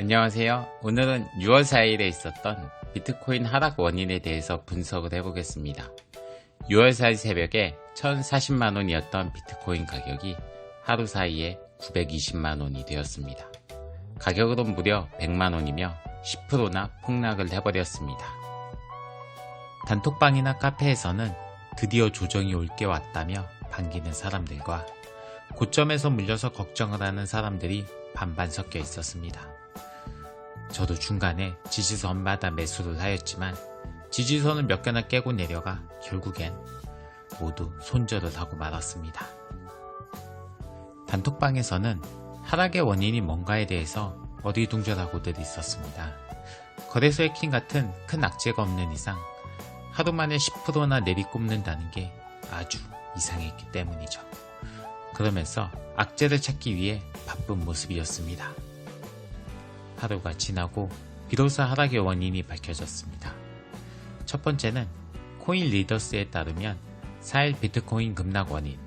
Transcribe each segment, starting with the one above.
안녕하세요. 오늘은 6월 4일에 있었던 비트코인 하락 원인에 대해서 분석을 해보겠습니다. 6월 4일 새벽에 1040만원이었던 비트코인 가격이 하루 사이에 920만원이 되었습니다. 가격으론 무려 100만원이며 10%나 폭락을 해버렸습니다. 단톡방이나 카페에서는 드디어 조정이 올 게 왔다며 반기는 사람들과 고점에서 물려서 걱정을 하는 사람들이 반반 섞여 있었습니다. 저도 중간에 지지선마다 매수를 하였지만 지지선을 몇 개나 깨고 내려가 결국엔 모두 손절을 하고 말았습니다. 단톡방에서는 하락의 원인이 뭔가에 대해서 어리둥절하고들 있었습니다. 거래소 해킹 같은 큰 악재가 없는 이상 하루 만에 10%나 내리꼽는다는 게 아주 이상했기 때문이죠. 그러면서 악재를 찾기 위해 바쁜 모습이었습니다. 하루가 지나고 비로소 하락의 원인이 밝혀졌습니다. 첫 번째는 코인 리더스에 따르면 4일 비트코인 급락 원인,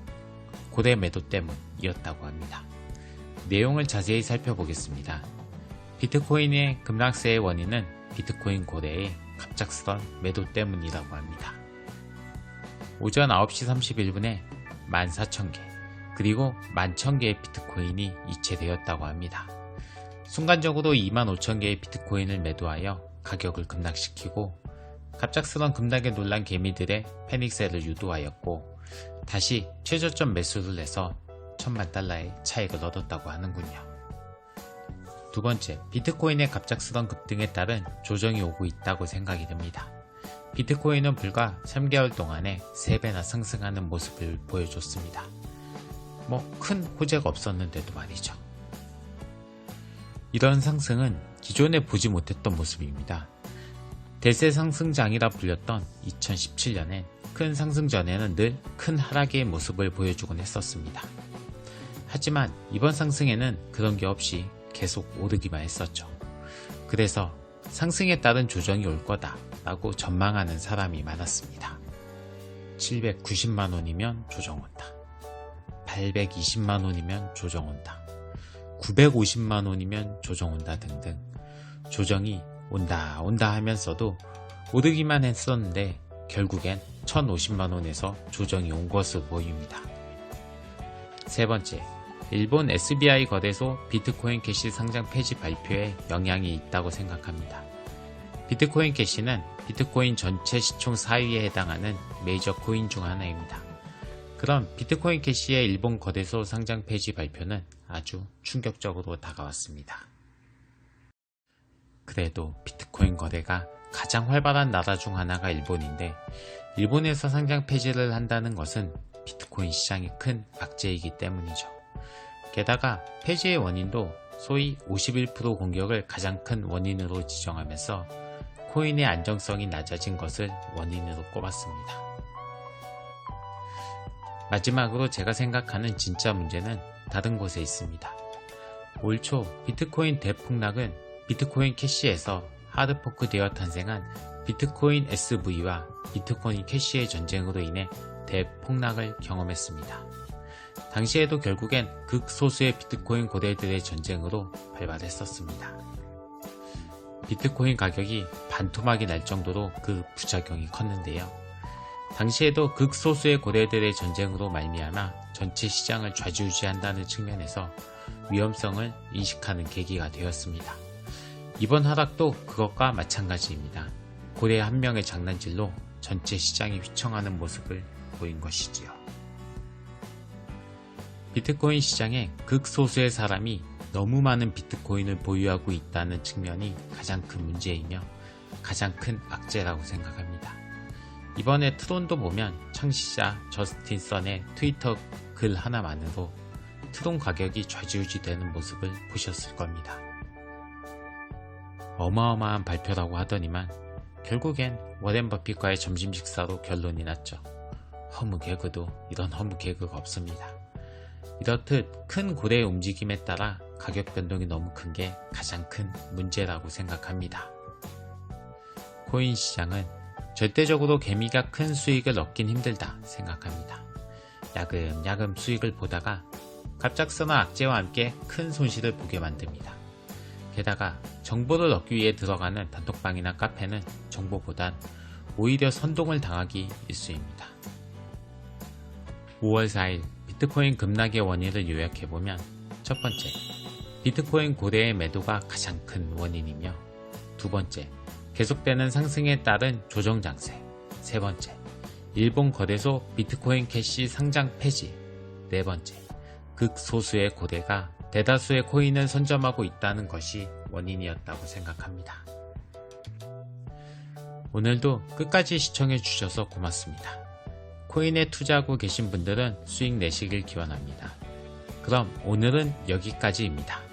고대 매도 때문이었다고 합니다. 내용을 자세히 살펴보겠습니다. 비트코인의 급락세의 원인은 비트코인 고대의 갑작스런 매도 때문이라고 합니다. 오전 9시 31분에 14,000개, 그리고 11,000개의 비트코인이 이체되었다고 합니다. 순간적으로 25,000개의 비트코인을 매도하여 가격을 급락시키고 갑작스런 급락에 놀란 개미들의 패닉셀을 유도하였고 다시 최저점 매수를 해서 천만 달러의 차익을 얻었다고 하는군요. 두 번째, 비트코인의 갑작스런 급등에 따른 조정이 오고 있다고 생각이 됩니다. 비트코인은 불과 3개월 동안에 3배나 상승하는 모습을 보여줬습니다. 뭐 큰 호재가 없었는데도 말이죠. 이런 상승은 기존에 보지 못했던 모습입니다. 대세 상승장이라 불렸던 2017년엔 큰 상승 전에는 늘 큰 하락의 모습을 보여주곤 했었습니다. 하지만 이번 상승에는 그런 게 없이 계속 오르기만 했었죠. 그래서 상승에 따른 조정이 올 거다 라고 전망하는 사람이 많았습니다. 790만원이면 조정 온다. 820만원이면 조정 온다. 950만 원이면 조정 온다 등등 조정이 온다 온다 하면서도 오르기만 했었는데 결국엔 1050만 원에서 조정이 온 것으로 보입니다. 세 번째, 일본 SBI 거래소 비트코인 캐시 상장 폐지 발표에 영향이 있다고 생각합니다. 비트코인 캐시는 비트코인 전체 시총 4위에 해당하는 메이저 코인 중 하나입니다. 그럼 비트코인 캐시의 일본 거래소 상장 폐지 발표는 아주 충격적으로 다가왔습니다. 그래도 비트코인 거래가 가장 활발한 나라 중 하나가 일본인데 일본에서 상장 폐지를 한다는 것은 비트코인 시장의 큰 악재이기 때문이죠. 게다가 폐지의 원인도 소위 51% 공격을 가장 큰 원인으로 지정하면서 코인의 안정성이 낮아진 것을 원인으로 꼽았습니다. 마지막으로 제가 생각하는 진짜 문제는 다른 곳에 있습니다. 올 초 비트코인 대폭락은 비트코인 캐시에서 하드포크 되어 탄생한 비트코인 SV와 비트코인 캐시의 전쟁으로 인해 대폭락을 경험했습니다. 당시에도 결국엔 극소수의 비트코인 고대들의 전쟁으로 발발했었습니다. 비트코인 가격이 반토막이 날 정도로 그 부작용이 컸는데요. 당시에도 극소수의 고대들의 전쟁으로 말미암아 전체 시장을 좌지우지한다는 측면에서 위험성을 인식하는 계기가 되었습니다. 이번 하락도 그것과 마찬가지입니다. 고대 한 명의 장난질로 전체 시장이 휘청하는 모습을 보인 것이지요. 비트코인 시장에 극소수의 사람이 너무 많은 비트코인을 보유하고 있다는 측면이 가장 큰 문제이며 가장 큰 악재라고 생각합니다. 이번에 트론도 보면 창시자 저스틴 선의 트위터 글 하나만으로 트론 가격이 좌지우지 되는 모습을 보셨을 겁니다. 어마어마한 발표라고 하더니만 결국엔 워렌 버핏과의 점심 식사로 결론이 났죠. 허무 개그도 이런 허무 개그가 없습니다. 이렇듯 큰 고래의 움직임에 따라 가격 변동이 너무 큰 게 가장 큰 문제라고 생각합니다. 코인 시장은 절대적으로 개미가 큰 수익을 얻긴 힘들다 생각합니다. 야금야금 수익을 보다가 갑작스러운 악재와 함께 큰 손실을 보게 만듭니다. 게다가 정보를 얻기 위해 들어가는 단톡방이나 카페는 정보보단 오히려 선동을 당하기 일쑤입니다. 5월 4일 비트코인 급락의 원인을 요약해보면 첫 번째, 비트코인 고래의 매도가 가장 큰 원인이며 두 번째, 계속되는 상승에 따른 조정 장세 세 번째, 일본 거래소 비트코인 캐시 상장 폐지 네 번째, 극소수의 고래가 대다수의 코인을 선점하고 있다는 것이 원인이었다고 생각합니다. 오늘도 끝까지 시청해 주셔서 고맙습니다. 코인에 투자하고 계신 분들은 수익 내시길 기원합니다. 그럼 오늘은 여기까지입니다.